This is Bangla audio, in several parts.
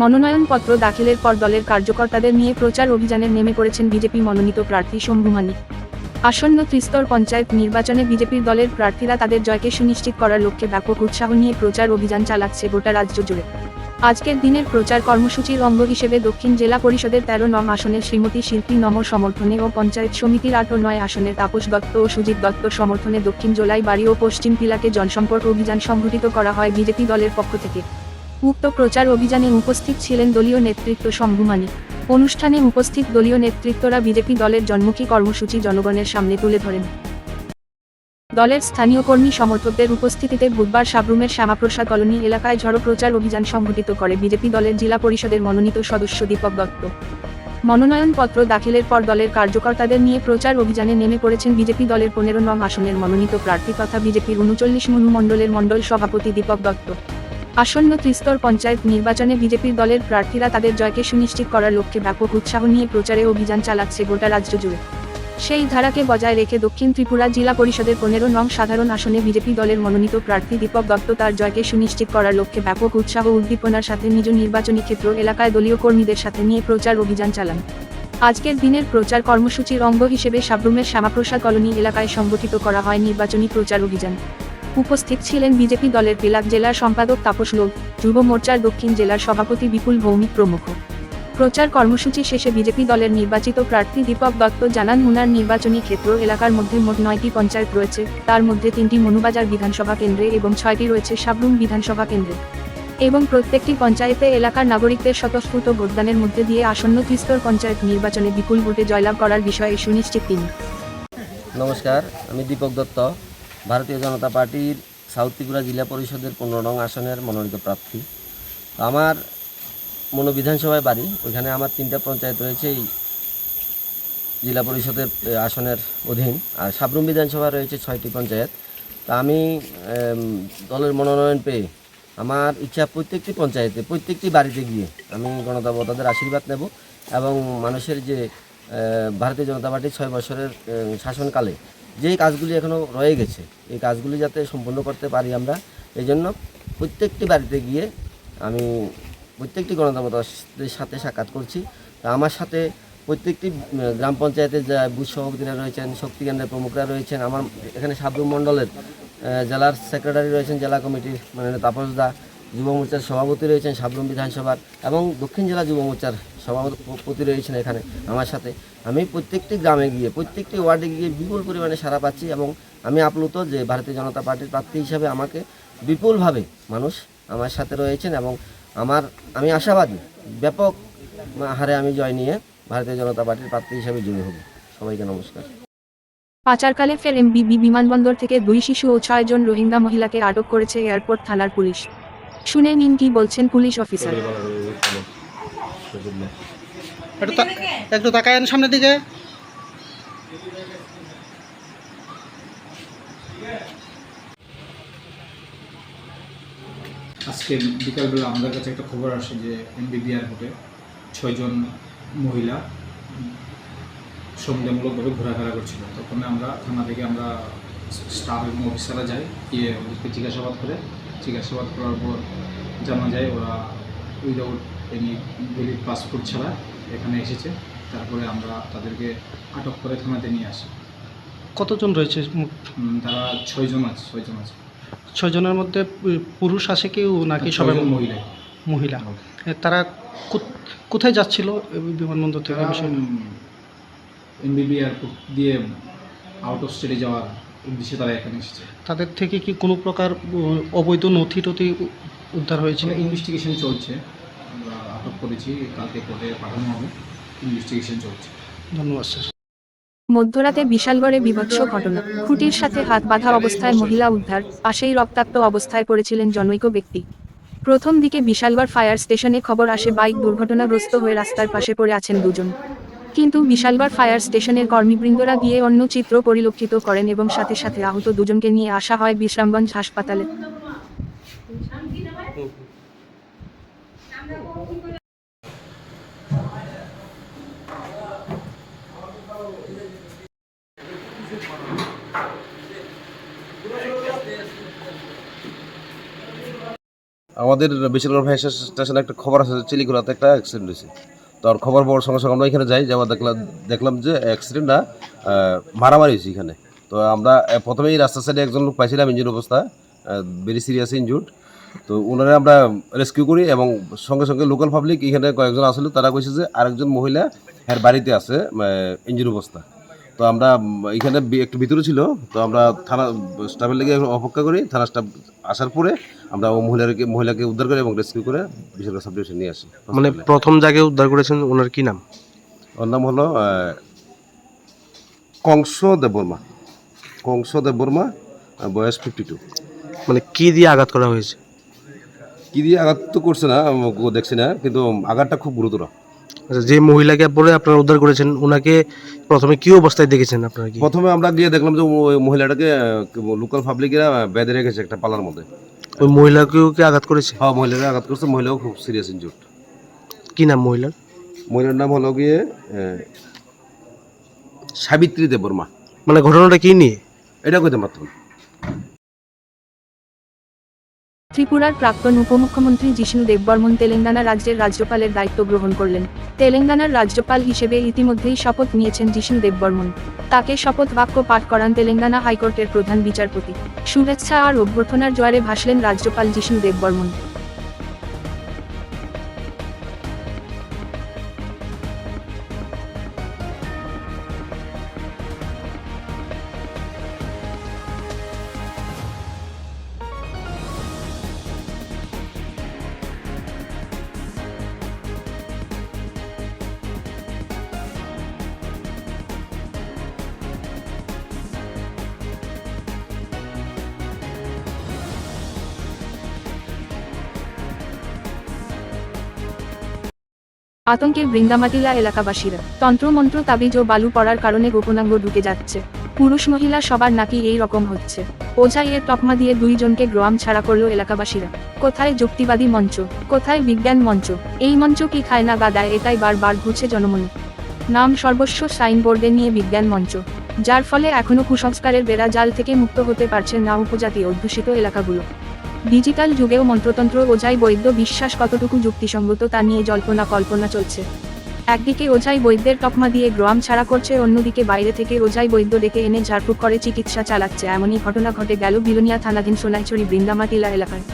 মনোনয়নপত্র দাখিলের পর দলের কার্যকর্তাদের নিয়ে প্রচার অভিযানে নেমে পড়েছেন বিজেপি মনোনীত প্রার্থী শম্ভুমানি আসন্ন ত্রিস্তর পঞ্চায়েত নির্বাচনে বিজেপির দলের প্রার্থীরা তাদের জয়কে সুনিশ্চিত করার লক্ষ্যে ব্যাপক উৎসাহ নিয়ে প্রচার অভিযান চালাচ্ছে গোটা রাজ্য জুড়ে। আজকের দিনের প্রচার কর্মসূচির অঙ্গ হিসেবে দক্ষিণ জেলা পরিষদের তেরো নং আসনের শ্রীমতী শিল্পী নহর সমর্থনে ও পঞ্চায়েত সমিতির আট ও নয় আসনের তাপস দত্ত ও সুজিত দত্ত সমর্থনে দক্ষিণ জোলাই বাড়ি ও পশ্চিম তিলাকে জনসম্পর্ক অভিযান সংঘটিত করা হয় বিজেপি দলের পক্ষ থেকে। উক্ত প্রচার অভিযানে উপস্থিত ছিলেন দলীয় নেতৃত্ব শম্ভুমানি অনুষ্ঠানে উপস্থিত দলীয় নেতৃত্বরা বিজেপি দলের জন্মুখী কর্মসূচি জনগণের সামনে তুলে ধরেন। দলের স্থানীয় কর্মী সমর্থকদের উপস্থিতিতে বুধবার সাবরুমের শ্যামাপ্রসাদ কলোনি এলাকায় ঝড়ো প্রচার অভিযান সংঘটিত করে বিজেপি দলের জেলা পরিষদের মনোনীত সদস্য দীপক দত্ত। মনোনয়নপত্র দাখিলের পর দলের কার্যকর্তাদের নিয়ে প্রচার অভিযানে নেমে পড়েছেন বিজেপি দলের পনেরো নং আসনের মনোনীত প্রার্থী তথা বিজেপির উনচল্লিশ মনু মণ্ডলের মণ্ডল সভাপতি দীপক দত্ত। আসন্ন ত্রিস্তর পঞ্চায়েত নির্বাচনে বিজেপির দলের প্রার্থীরা তাদের জয়কে সুনিশ্চিত করার লক্ষ্যে ব্যাপক উৎসাহ নিয়ে প্রচারে অভিযান চালাচ্ছে গোটা রাজ্য জুড়ে। সেই ধারাকে বজায় রেখে দক্ষিণ ত্রিপুরা জেলা পরিষদের পনেরো নং সাধারণ আসনে বিজেপি দলের মনোনীত প্রার্থী দীপক দত্ত তার জয়কে সুনিশ্চিত করার লক্ষ্যে ব্যাপক উৎসাহ উদ্দীপনার সাথে নিজ নির্বাচনী ক্ষেত্র এলাকায় দলীয় কর্মীদের সাথে নিয়ে প্রচার অভিযান চালান। আজকের দিনের প্রচার কর্মসূচির অঙ্গ হিসেবে সাবরুমের শ্যামাপ্রসাদ কলোনি এলাকায় সংগঠিত করা হয় নির্বাচনী প্রচার অভিযান। উপস্থিত ছিলেন বিজেপি দলের বেলাক জেলার সম্পাদক তাপস লোক, যুব মোর্চার দক্ষিণ জেলার সভাপতি বিপুল ভৌমিক প্রমুখ। প্রচার কর্মসূচি শেষে বিজেপি দলের নির্বাচিত প্রার্থী দীপক দত্ত জানান, হুনার নির্বাচনী ক্ষেত্র এলাকার মধ্যে মোট নয়টি পঞ্চায়েত রয়েছে। তার মধ্যে তিনটি মনুবাজার বিধানসভা কেন্দ্রে এবং ছয়টি রয়েছে সাবরুম বিধানসভা কেন্দ্রে। এবং প্রত্যেকটি পঞ্চায়েতে এলাকার নাগরিকদের স্বতঃস্ফূর্ত ভোটদানের মধ্যে দিয়ে আসন্ন ত্রিস্তর পঞ্চায়েত নির্বাচনে বিপুল ভোটে জয়লাভ করার বিষয়ে সুনিশ্চিত তিনি। নমস্কার, আমি দীপক দত্ত। ভারতীয় জনতা পার্টির সাউথ ত্রিপুরা জেলা পরিষদের পনেরো নং আসনের মনোনীত প্রার্থী। তো আমার মনো বিধানসভায় বাড়ি, ওইখানে আমার তিনটা পঞ্চায়েত রয়েছে, এই জেলা পরিষদের আসনের অধীন। আর সাবরুম বিধানসভা রয়েছে ছয়টি পঞ্চায়েত। তা আমি দলের মনোনয়ন পেয়ে আমার ইচ্ছা প্রত্যেকটি পঞ্চায়েতে, প্রত্যেকটি বাড়িতে গিয়ে আমি গণতাবতাদের আশীর্বাদ নেব এবং মানুষের যে ভারতীয় জনতা পার্টির ছয় বছরের শাসনকালে যেই কাজগুলি এখনও রয়ে গেছে, এই কাজগুলি যাতে সম্পূর্ণ করতে পারি আমরা এই জন্য প্রত্যেকটি বাড়িতে গিয়ে আমি প্রত্যেকটি গণতাবতাদের সাথে সাক্ষাৎ করছি। তা আমার সাথে প্রত্যেকটি গ্রাম পঞ্চায়েতের যা বুথ সভাপতিরা রয়েছেন, শক্তি কেন্দ্রের প্রমুখরা রয়েছেন, আমার এখানে সাবরুম মণ্ডলের জেলার সেক্রেটারি রয়েছেন, জেলা কমিটির মানে তাপস দা যুব মোর্চার সভাপতি রয়েছেন সাবরুম বিধানসভার এবং দক্ষিণ জেলা যুব মোর্চার সভাপতি রয়েছেন এখানে আমার সাথে। আমি প্রত্যেকটি গ্রামে গিয়ে, প্রত্যেকটি ওয়ার্ডে গিয়ে বিপুল পরিমাণে সাড়া পাচ্ছি এবং আমি আপ্লুত যে ভারতীয় জনতা পার্টির প্রার্থী হিসাবে আমাকে বিপুলভাবে মানুষ আমার সাথে রয়েছেন এবং আমার, আমি আশাবাদী, ব্যাপক হারে আমি জয় নিয়ে ভারতীয় জনতা পার্টির প্রার্থী হিসাবে জয়ী হব। সবাইকে নমস্কার। পাচারকালে ফের এমবিবি বিমানবন্দর থেকে দুই শিশু ও ছয়জন রোহিঙ্গা মহিলাকে আটক করেছে এয়ারপোর্ট থানার পুলিশ। শুনে নিন কি বলছেন পুলিশ অফিসার। একটু তা- একটু তাকায়েন সামনের দিকে। আজকে বিকালবেলা আমাদের কাছে একটা খবর আসে যে এমবিবি এয়ারপোর্টে ছয়জন মহিলা সন্দেহমূলকভাবে ঘোরাফেরা করছিল। তখন আমরা থানা থেকে আমরা স্টাফ এবং অফিসাররা যাই গিয়ে ওদেরকে জিজ্ঞাসাবাদ করে জিজ্ঞাসাবাদ করার পর জানা যায় ওরা উইদাউট এনি ভ্যালিড পাসপোর্ট ছাড়া এখানে এসেছে। তারপরে আমরা তাদেরকে আটক করে থানাতে নিয়ে আসি। কতজন রয়েছে তারা ছয়জন আছে ছয়জন আছে। ছয়জনের মধ্যে পুরুষ আছে কেউ নাকি সবাই মহিলা? মহিলা। তারা কোথ- কোথায় যাচ্ছিল বিমানবন্দর থেকে? এমবিবি এয়ারপোর্ট দিয়ে আউট অফ স্টেটে যাওয়ার উদ্দেশ্যে তারা এখানে এসেছে। তাদের থেকে কি কোনো প্রকার অবৈধ নথি টথি উদ্ধার হয়েছে? ইনভেস্টিগেশন চলছে। আমরা আটক করেছি কালকে কোর্টে পাঠানো হবে। ইনভেস্টিগেশন চলছে। ধন্যবাদ স্যার। মধ্যরাতে বিশালগড়ে বিভৎস ঘটনা। খুঁটির সাথে হাত বাঁধা অবস্থায় মহিলা উদ্ধার পাশেই রক্তাক্ত অবস্থায় পড়েছিলেন জনৈক ব্যক্তি। প্রথম দিকে বিশালগড় ফায়ার স্টেশনে খবর আসে বাইক দুর্ঘটনাগ্রস্ত হয়ে রাস্তার পাশে পড়ে আছেন দুজন। কিন্তু বিশালগড় ফায়ার স্টেশনের কর্মীবৃন্দরা গিয়ে অন্য চিত্র পরিলক্ষিত করেন এবং সাথে সাথে আহত দুজনকে নিয়ে আসা হয় বিশ্রামগঞ্জ হাসপাতালে। আমাদের বেশিরভাগ ফায়ার স্টেশনে একটা খবর আছে চিলিগুড়াতে একটা অ্যাক্সিডেন্ট হয়েছে। তো আর খবর পাওয়ার সঙ্গে সঙ্গে আমরা এখানে যাই, যাওয়া দেখলাম দেখলাম যে অ্যাক্সিডেন্টটা মারামারি হয়েছে এখানে। তো আমরা প্রথমেই রাস্তার সাইডে একজন লোক পাইছিলাম ইঞ্জিন অবস্থা ভেরি সিরিয়াস ইনজুর্ড তো ওনারা আমরা রেস্কিউ করি এবং সঙ্গে সঙ্গে লোকাল পাবলিক এখানে কয়েকজন আসলে। তারা কইছে যে আরেকজন মহিলা হ্যার বাড়িতে আছে ইঞ্জিন অবস্থা। তো আমরা এখানে একটু ভিতরে ছিল তো আমরা থানা স্টাফের লেগে অপেক্ষা করি থানা স্টাফ আসার পরে আমরা ও মহিলাকে মহিলাকে উদ্ধার করে এবং রেস্কিউ করে বেসরকারি সাব ডিভিশন নিয়ে আসি। মানে প্রথম জায়গায় উদ্ধার করেছেন ওনার কি নাম? ওর নাম হলো কংস দেববর্মা। কংস দেববর্মা বয়স ফিফটি টু মানে কি দিয়ে আঘাত করা হয়েছে? কি দিয়ে আঘাত তো করছে না দেখছি না কিন্তু আঘাতটা খুব গুরুতর। আচ্ছা যে মহিলাকে পরে আপনারা উদ্ধার করেছেন ওনাকে প্রথমে কি অবস্থায় দেখেছেন আপনারা কি? প্রথমে আমরা গিয়ে দেখলাম যে ওই মহিলাটাকে লোকাল পাবলিকেরা বেঁধে রেখেছে একটা পালার মধ্যে। ওই মহিলাকেও কি আঘাত করেছে? হ্যাঁ মহিলাকে আঘাত করছে মহিলাও খুব সিরিয়াস ইনজুর্ড কি নাম মহিলার মহিলার নাম হলো গিয়ে সাবিত্রী দেববর্মা। মানে ঘটনাটা কি নিয়ে? এটা কইতে পারতাম ত্রিপুরার প্রাক্তন উপমুখ্যমন্ত্রী জিষ্ণু দেববর্মন তেলেঙ্গানা রাজ্যের রাজ্যপালের দায়িত্ব গ্রহণ করলেন। তেলেঙ্গানার রাজ্যপাল হিসেবে ইতিমধ্যেই শপথ নিয়েছেন জিষ্ণু দেববর্মন। তাকে শপথ বাক্য পাঠ করান তেলেঙ্গানা হাইকোর্টের প্রধান বিচারপতি। শুভেচ্ছা আর অভ্যর্থনার জোয়ারে ভাসলেন রাজ্যপাল জিষ্ণু দেববর্মন। আতঙ্কে বৃন্দামাটিলা এলাকাবাসীরা। তন্ত্রমন্ত্র তাবিজ ও বালু পড়ার কারণে গোপনাঙ্গ ঢুকে যাচ্ছে। পুরুষ মহিলা সবার নাকি এই রকম হচ্ছে। এর তকমা দিয়ে দুইজনকে গ্রাম ছাড়া করল এলাকাবাসীরা। কোথায় যুক্তিবাদী মঞ্চ? কোথায় বিজ্ঞান মঞ্চ? এই মঞ্চ কি খায় না গাদায় এটাই বারবার ঘুরছে জনমনে। নাম সর্বস্ব সাইনবোর্ডে নিয়ে বিজ্ঞান মঞ্চ। যার ফলে এখনও কুসংস্কারের বেড়া জাল থেকে মুক্ত হতে পারছে না উপজাতি অধ্যুষিত এলাকাগুলো। ডিজিটাল যুগেও মন্ত্রতন্ত্র ওঝাই বৈদ্য বিশ্বাস কতটুকু যুক্তিসঙ্গত তা নিয়ে জল্পনা কল্পনা চলছে। একদিকে ওঝাই বৈদ্যের তকমা দিয়ে গ্রাম ছাড়া করছে, অন্যদিকে বাইরে থেকে ওঝাই বৈদ্য ডেকে এনে ঝাড়ফুঁক করে চিকিৎসা চালাচ্ছে। এমনই ঘটনা ঘটে গেল বিলোনিয়া থানাধীন সোনাইছড়ি বৃন্দামাটিলা এলাকায়।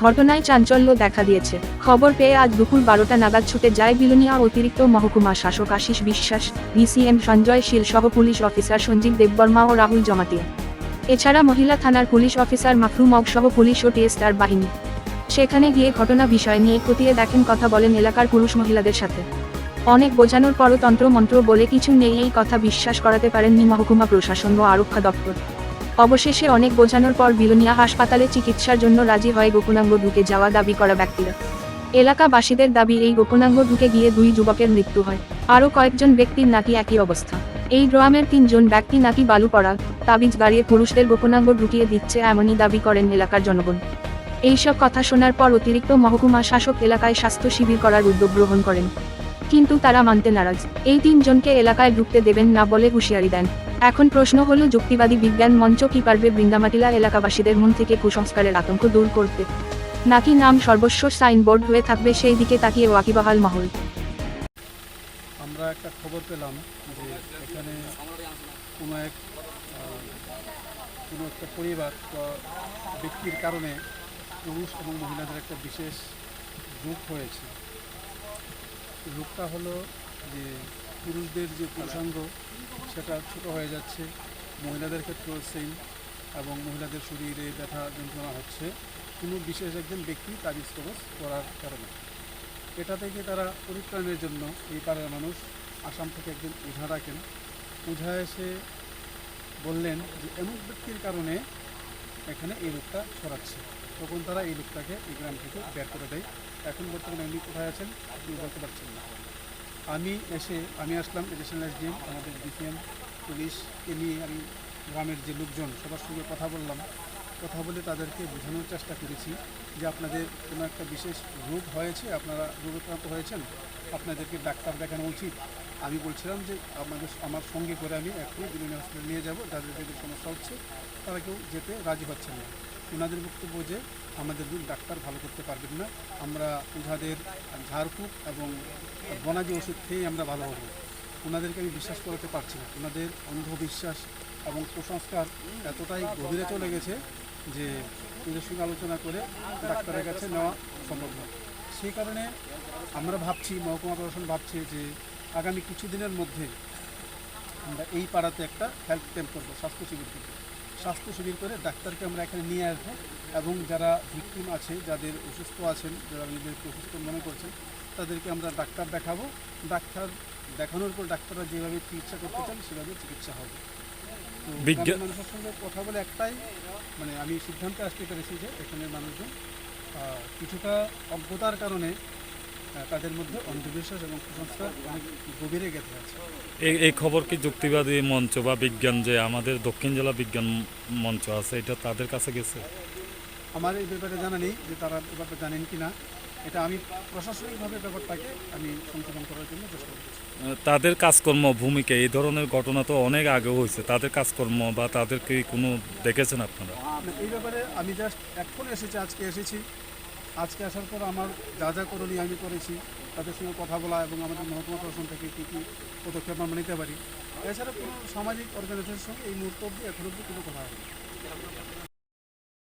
ঘটনায় চাঞ্চল্য দেখা দিয়েছে। খবর পেয়ে আজ দুপুর বারোটা নাগাদ ছুটে যায় বিলোনিয়া অতিরিক্ত মহকুমা শাসক আশিস বিশ্বাস, ডিসিএম সঞ্জয় শীল সহ পুলিশ অফিসার সঞ্জীব দেববর্মা ও রাহুল জমাতিয়া। এছাড়া মহিলা থানার পুলিশ অফিসার মাফরুম সহ পুলিশ ও টিএসআর বাহিনী। সেখানে গিয়ে ঘটনা বিষয় নিয়ে খতিয়ে দেখেন কথা বলেন এলাকার পুরুষ মহিলাদের সাথে। অনেক বোঝানোর পরও তন্ত্র মন্ত্র বলে কিছু নেই এই কথা বিশ্বাস করাতে পারেননি মহকুমা প্রশাসন ও আরক্ষা দপ্তর। অবশেষে অনেক বোঝানোর পর বিলোনিয়া হাসপাতালে চিকিৎসার জন্য রাজি হয় গোপনাঙ্গ ঢুকে যাওয়া দাবি করা ব্যক্তিরা। এলাকাবাসীদের দাবি, এই গোপনাঙ্গ ঢুকে গিয়ে দুই যুবকের মৃত্যু হয়। আরও কয়েকজন ব্যক্তির নাকি একই অবস্থা। এই গ্রামের তিনজন ব্যক্তি নাকি বালু পড়া, তাবিজ গাড়িয়ে পুরুষদের গোপনাঙ্গ ঢুকিয়ে দিচ্ছে এমনই দাবি করেন এলাকার জনগণ। এইসব কথা শোনার পর অতিরিক্ত মহকুমা শাসক এলাকায় স্বাস্থ্য শিবির করার উদ্যোগ গ্রহণ করেন। কিন্তু তারা মানতে নারাজ। এই তিনজনকে এলাকায় ঢুকতে দেবেন না বলে হুঁশিয়ারি দেন। এখন প্রশ্ন হলো, যুক্তিবাদী বিজ্ঞান মঞ্চ কি পারবে বৃন্দামাটিলা এলাকাবাসীদের মন থেকে কুসংস্কারের আতঙ্ক দূর করতে? নাকি নাম সর্বস্ব সাইনবোর্ড হয়ে থাকবে সেই দিকে তাকিয়ে ওয়াকিবহাল মহল? একটা খবর পেলাম যে এখানে কোনো এক কোনো একটা পরিবার বা ব্যক্তির কারণে পুরুষ এবং মহিলাদের একটা বিশেষ রূপ হয়েছে। রূপটা হলো যে পুরুষদের যে পুরুষাঙ্গ, সেটা ছোট হয়ে যাচ্ছে, মহিলাদের ক্ষেত্রেও সেম এবং মহিলাদের শরীরে ব্যথা যন্ত্রণা হচ্ছে। কোনো বিশেষ একজন ব্যক্তি তাবিজ কবজ করার কারণে। এটা থেকে তারা পরিত্রাণের জন্য এই পাড়ার মানুষ আসাম থেকে একজন ওঝা ডাকেন। ওঝা এসে বললেন যে, এমন ব্যক্তির কারণে এখানে এই লোকটা ছড়াচ্ছে। তখন তারা এই লোকটাকে এই গ্রাম থেকে বের করে দেয়। এখন বর্তমানে উনি কোথায় আছেন আপনি বলতে পারছেন না। আমি এসে, আমি আসলাম এডিশনাল এসডিএম আমাদের ডিসিএম পুলিশকে নিয়ে আমি গ্রামের যে লোকজন, সবার সঙ্গে কথা বললাম। কথা বলে তাদেরকে বোঝানোর চেষ্টা করেছি যে আপনাদের কোনো একটা বিশেষ রোগ হয়েছে, আপনারা রোগাক্রান্ত হয়েছেন, আপনাদেরকে ডাক্তার দেখানো উচিত। আমি বলছিলাম যে আমাদের, আমার সঙ্গে করে আমি এখনই বিভিন্ন হসপিটালে নিয়ে যাব, যাদের যাদের সমস্যা হচ্ছে তারা কেউ যেতে রাজি হচ্ছেন না। ওনাদের বক্তব্য যে আমাদের ডাক্তার ভালো করতে পারবেন না, আমরা ওঝাদের ঝাড়ফুঁক এবং বনাজি ওষুধ খেয়েই আমরা ভালো হব। ওনাদেরকে আমি বিশ্বাস করাতে পারছি না। ওনাদের অন্ধবিশ্বাস এবং কুসংস্কার এতটাই গভীরে চলে গেছে যে ওদের সঙ্গে আলোচনা করে ডাক্তারের কাছে নেওয়া সম্ভব নয়। সেই কারণে আমরা ভাবছি মহকুমা প্রশাসন ভাবছে যে আগামী কিছুদিনের মধ্যে আমরা এই পাড়াতে একটা হেলথ ক্যাম্প করব স্বাস্থ্য শিবির করব। স্বাস্থ্য শিবির করে ডাক্তারকে আমরা এখানে নিয়ে আসব এবং যারা ভিকটিম আছে যাদের অসুস্থ আছেন যারা নিজেদেরকে অসুস্থ মনে করছেন তাদেরকে আমরা ডাক্তার দেখাবো। ডাক্তার দেখানোর পর ডাক্তাররা যেভাবে চিকিৎসা করতে চান সেভাবে চিকিৎসা হবে। তো মানুষের সঙ্গে কথা বলে একটাই মানে আমি সিদ্ধান্তে আসতে পেরেছি যে এখানে মানুষজন কিছুটা অজ্ঞতার কারণে তাদের মধ্যে অন্ধবিশ্বাস এবং কুসংস্কার অনেক গভীরে গেঁথে আছে। এই এই খবর কি যুক্তিবাদী মঞ্চ বা বিজ্ঞান যে আমাদের দক্ষিণ জেলা বিজ্ঞান মঞ্চ আছে এটা তাদের কাছে গেছে? আমার এই ব্যাপারে জানা নেই যে তারা ব্যাপারটা জানেন কি না এটা আমি প্রশাসনিকভাবে ব্যাপারটাকে আমি সংশোধন করার জন্য চেষ্টা করছি। তাদের কাজকর্ম ভূমিকা এই ধরনের ঘটনা তো অনেক আগে হয়েছে। তাদের কাজকর্ম বা তাদেরকে কোনো দেখেছেন আপনারা? এই ব্যাপারে আমি জাস্ট এখন এসেছি আজকে এসেছি। আজকে আসার পর আমার যা যা করণীয় আমি করেছি তাদের সঙ্গে কথা বলা এবং আমাদের মহকুমা প্রশাসন থেকে কী কী পদক্ষেপ আমরা নিতে পারি। এছাড়া কোনো সামাজিক অর্গানাইজেশনের সঙ্গে এই মুহূর্ত অবধি এখন অবধি কোনো কথা হয়নি।